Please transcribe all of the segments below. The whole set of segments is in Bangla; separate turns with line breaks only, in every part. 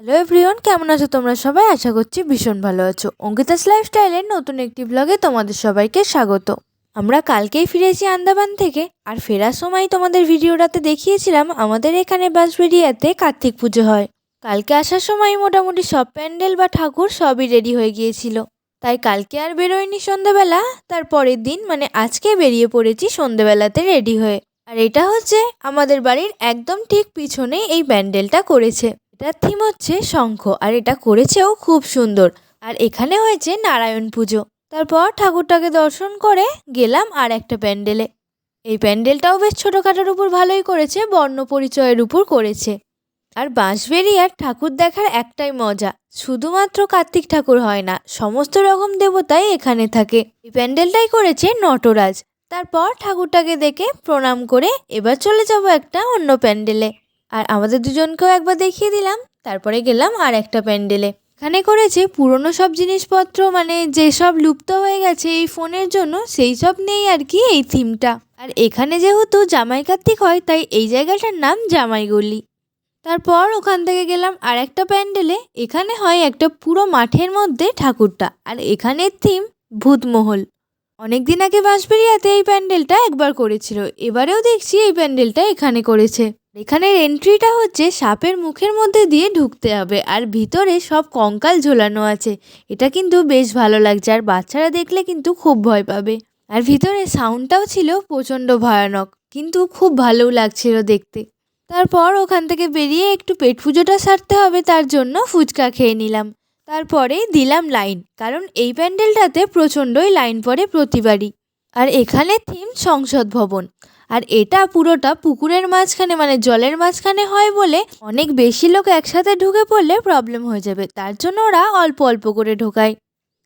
হ্যালো এভরিওয়ান কেমন আছো তোমরা সবাই? আশা করছি ভীষণ ভালো আছো। অঙ্কিতাস লাইফস্টাইলের নতুন একটি ব্লগে তোমাদের সবাইকে স্বাগত। আমরা কালকেই ফিরেছি আন্দামান থেকে, আর ফেরার সময় তোমাদের ভিডিওটাতে দেখিয়েছিলাম আমাদের এখানে বাঁশবেরিয়াতে কার্তিক পুজো হয়। কালকে আসার সময় মোটামুটি সব প্যান্ডেল বা ঠাকুর সবই রেডি হয়ে গিয়েছিল। তাই কালকে আর বেরোয়নি সন্ধেবেলা তার পরের দিন মানে আজকে বেরিয়ে পড়েছি সন্ধেবেলাতে রেডি হয়ে। আর এটা হচ্ছে আমাদের বাড়ির একদম ঠিক পিছনে এই প্যান্ডেলটা করেছে। এটার থিম হচ্ছে শঙ্খ, আর এটা করেছেও খুব সুন্দর। আর এখানে হয়েছে নারায়ণ পুজো। তারপর ঠাকুরটাকে দর্শন করে গেলাম আর একটা প্যান্ডেলে। এই প্যান্ডেলটাও বেশ ছোটোখাটোর উপর ভালোই করেছে, বর্ণ পরিচয়ের উপর করেছে। আর বাঁশবেরিয়ার ঠাকুর দেখার একটাই মজা, শুধুমাত্র কার্তিক ঠাকুর হয় না, সমস্ত রকম দেবতাই এখানে থাকে। এই প্যান্ডেলটাই করেছে নটরাজ। তারপর ঠাকুরটাকে দেখে প্রণাম করে এবার চলে যাব একটা অন্য প্যান্ডেলে। আর আমাদের দুজনকেও একবার দেখিয়ে দিলাম। তারপরে গেলাম আর একটা প্যান্ডেলে। এখানে করেছে পুরনো সব জিনিসপত্র মানে যেসব লুপ্ত হয়ে গেছে এই ফোনের জন্য, সেই সব নেই আর কি এই থিমটা। আর এখানে যেহেতু জামাই কার্তিক হয়, তাই এই জায়গাটার নাম জামাইগলি তারপর ওখান থেকে গেলাম আর একটা প্যান্ডেলে। এখানে হয় একটা পুরো মাঠের মধ্যে ঠাকুরটা। আর এখানের থিম ভূতমহল। অনেক দিন আগে বাঁশবেরিয়াতে এই প্যান্ডেলটা একবার করেছিল। এবারেও দেখছি এই প্যান্ডেলটা এখানে করেছে। এখানের এন্ট্রিটা হচ্ছে সাপের মুখের মধ্যে দিয়ে ঢুকতে হবে, আর ভিতরে সব কঙ্কাল ঝোলানো আছে। এটা কিন্তু বেশ ভালো লাগছে, আর বাচ্চারা দেখলে কিন্তু খুব ভয় পাবে। আর ভিতরে সাউন্ডটাও ছিল প্রচণ্ড ভয়ানক, কিন্তু খুব ভালোও লাগছিল দেখতে। তারপর ওখান থেকে বেরিয়ে একটু পেট পুজোটা সারতে হবে, তার জন্য ফুচকা খেয়ে নিলাম। তারপরে দিলাম লাইন কারণ এই প্যান্ডেলটাতে প্রচণ্ডই লাইন পড়ে প্রতিবারই। আর এখানে থিম সংসদ ভবন আর এটা পুরোটা পুকুরের মাঝখানে মানে জলের মাঝখানে হয় বলে অনেক বেশি লোক একসাথে ঢুকে পড়লে প্রবলেম হয়ে যাবে। তার জন্য ওরা অল্প অল্প করে ঢোকায়।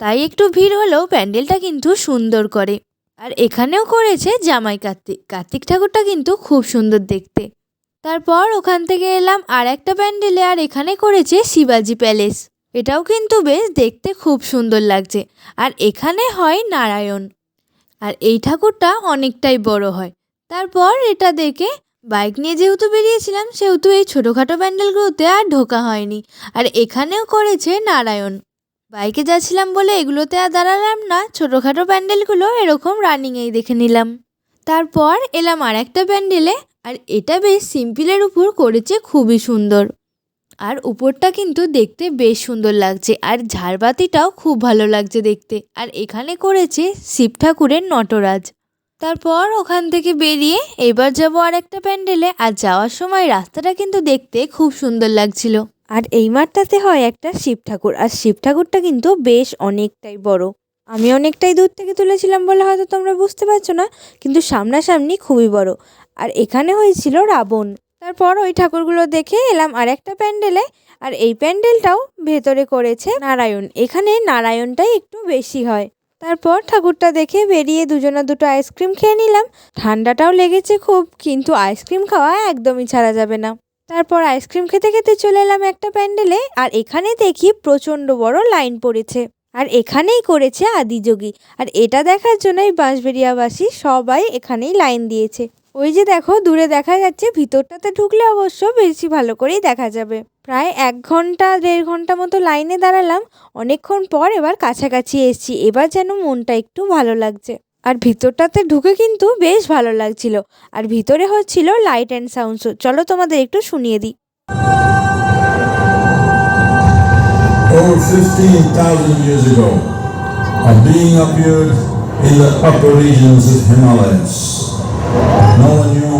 তাই একটু ভিড় হলেও প্যান্ডেলটা কিন্তু সুন্দর করে। আর এখানেও করেছে জামাই কার্তিক। কার্তিক ঠাকুরটা কিন্তু খুব সুন্দর দেখতে। তারপর ওখান থেকে এলাম আর একটা প্যান্ডেলে আর এখানে করেছে শিবাজি প্যালেস। এটাও কিন্তু বেশ দেখতে খুব সুন্দর লাগছে। আর এখানে হয় নারায়ণ। আর এই ঠাকুরটা অনেকটাই বড় হয়। তারপর এটা দেখে বাইক নিয়ে যেহেতু বেরিয়েছিলাম, সেহেতু এই ছোটোখাটো প্যান্ডেলগুলোতে আর ঢোকা হয়নি। আর এখানেও করেছে নারায়ণ। বাইকে যাচ্ছিলাম বলে এগুলোতে আর দাঁড়ালাম না, ছোটোখাটো প্যান্ডেলগুলো এরকম রানিংয়েই দেখে নিলাম। তারপর এলাম আর একটা প্যান্ডেলে, আর এটা বেশ সিম্পলের উপর করেছে খুবই সুন্দর। আর উপরটা কিন্তু দেখতে বেশ সুন্দর লাগছে, আর ঝাড়বাতিটাও খুব ভালো লাগছে দেখতে। আর এখানে করেছে শিব ঠাকুরের নটরাজ। তারপর ওখান থেকে বেরিয়ে এবার যাব আর একটা প্যান্ডেলে। আর যাওয়ার সময় রাস্তাটা কিন্তু দেখতে খুব সুন্দর লাগছিল। আর এই মাঠটাতে হয় একটা শিব ঠাকুর। আর শিব ঠাকুরটা কিন্তু বেশ অনেকটাই বড়। আমি অনেকটাই দূর থেকে তুলেছিলাম বলে হয়তো তোমরা বুঝতে পারছ না, কিন্তু সামনাসামনি খুবই বড়। আর এখানে হয়েছিল রাবণ। তারপর ওই ঠাকুরগুলো দেখে এলাম আর একটা প্যান্ডেলে। আর এই প্যান্ডেলটাও ভেতরে করেছে নারায়ণ। এখানে নারায়ণটাই একটু বেশি হয়। তারপর ঠাকুরটা দেখে বেরিয়ে দুজনা দুটো আইসক্রিম খেয়ে নিলাম। ঠান্ডাটাও লেগেছে খুব, কিন্তু আইসক্রিম খাওয়া একদমই ছাড়া যাবে না। তারপর আইসক্রিম খেতে খেতে চলে এলাম একটা প্যান্ডেলে, আর এখানে দেখি প্রচণ্ড বড় লাইন পড়েছে। আর এখানেই করেছে আদিযোগী আর এটা দেখার জন্যই বাঁশবেরিয়াবাসী সবাই এখানেই লাইন দিয়েছে। ওই যে দেখো দূরে দেখা যাচ্ছে ভিতরটাতে ঢুকলে অবশ্য বেশি ভালো করেই দেখা যাবে। প্রায় এক ঘণ্টা দেড় ঘণ্টা মতো লাইনে দাঁড়ালাম। অনেকক্ষণ পর এবার কাছাকাছি এসছি। এবার যেন মনটা একটু ভালো লাগছে। আর ভিতরটাতে ঢুকে কিন্তু বেশ ভালো লাগছিল। আর ভিতরে হচ্ছিল লাইট অ্যান্ড সাউন্ড শো চলো তোমাদের একটু শুনিয়ে দিই।
Over 15,000 years ago, a being appeared in the upper regions of Himalayas. No one knew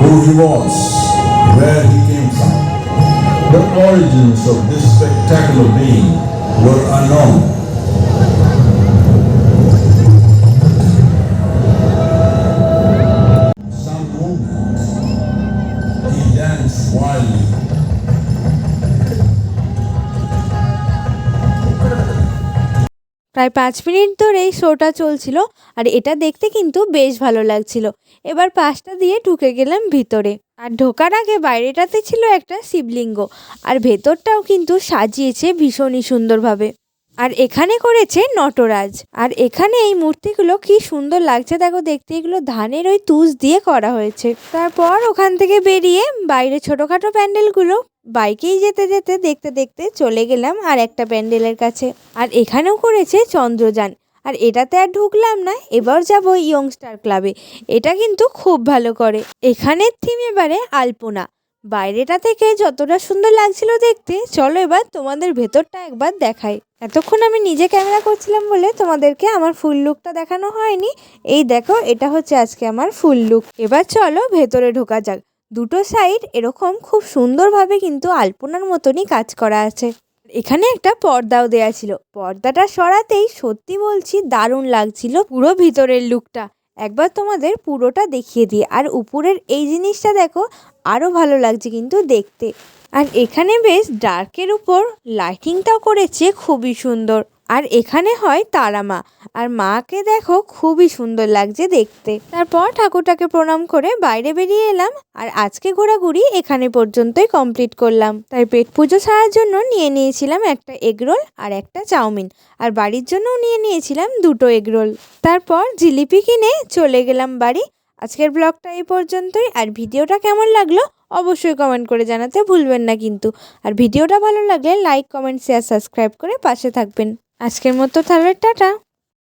who he was, where he came from. The origins of this spectacular being were unknown.
প্রায় পাঁচ মিনিট ধরে এই শোটা চলছিল আর এটা দেখতে কিন্তু বেশ ভালো লাগছিল। এবার পাশটা দিয়ে ঢুকে গেলাম ভিতরে। আর ঢোকার আগে বাইরেটাতে ছিল একটা শিবলিঙ্গ, আর ভেতরটাও কিন্তু সাজিয়েছে ভীষণই সুন্দরভাবে। আর এখানে করেছে নটরাজ। আর এখানে এই মূর্তিগুলো কি সুন্দর লাগছে দেখো, দেখতে এগুলো ধানের ওই তুষ দিয়ে করা হয়েছে। তারপর ওখান থেকে বেরিয়ে বাইরে ছোটখাটো প্যান্ডেলগুলো, বাইকেই যেতে যেতে দেখতে দেখতে চলে গেলাম আর একটা প্যান্ডেলের কাছে। আর এখানেও করেছে চন্দ্রযান। আর এটাতে আর ঢুকলাম না, এবার যাব ইয়ংস্টার ক্লাবে এটা কিন্তু খুব ভালো করে। এখানের থিম এবারে আলপনা। বাইরেটা থেকে যতটা সুন্দর লাগছিল দেখতে, চলো এবার তোমাদের ভেতরটা একবার দেখাই। এতক্ষণ আমি নিজে ক্যামেরা করছিলাম বলে তোমাদেরকে আমার ফুল লুকটা দেখানো হয়নি। এই দেখো, এটা হচ্ছে আজকে আমার ফুল লুক। এবার চলো ভেতরে ঢোকা যাক। দুটো সাইড এরকম খুব সুন্দরভাবে কিন্তু আলপনার মতনই কাজ করা আছে। এখানে একটা পর্দাও দেয়া ছিল। পর্দাটা সরাতেই সত্যি বলছি দারুণ লাগছিল পুরো ভিতরের লুকটা। একবার তোমাদের পুরোটা দেখিয়ে দিই। আর উপরের এই জিনিসটা দেখো আরও ভালো লাগছে কিন্তু দেখতে। আর এখানে বেশ ডার্কের উপর লাইটিংটাও করেছে, খুবই সুন্দর। আর এখানে হয় তারা মা আর মাকে দেখো, খুবই সুন্দর লাগছে দেখতে। তারপর ঠাকুরটাকে প্রণাম করে বাইরে বেরিয়ে এলাম। আর আজকে ঘোরাঘুরি এখানে পর্যন্তই কমপ্লিট করলাম। তাই পেট পুজো ছাড়ার জন্য নিয়ে নিয়েছিলাম একটা এগরোল আর একটা চাউমিন। আর বাড়ির জন্যও নিয়ে নিয়েছিলাম দুটো এগরোল তারপর জিলিপি কিনে চলে গেলাম বাড়ি। আজকের ব্লগটা এই পর্যন্তই। আর ভিডিওটা কেমন লাগল অবশ্যই কমেন্ট করে জানাতে ভুলবেন না কিন্তু। আর ভিডিওটা ভালো লাগলে লাইক কমেন্ট শেয়ার সাবস্ক্রাইব করে পাশে থাকবেন। আজকের মতো তাহলে টাটা।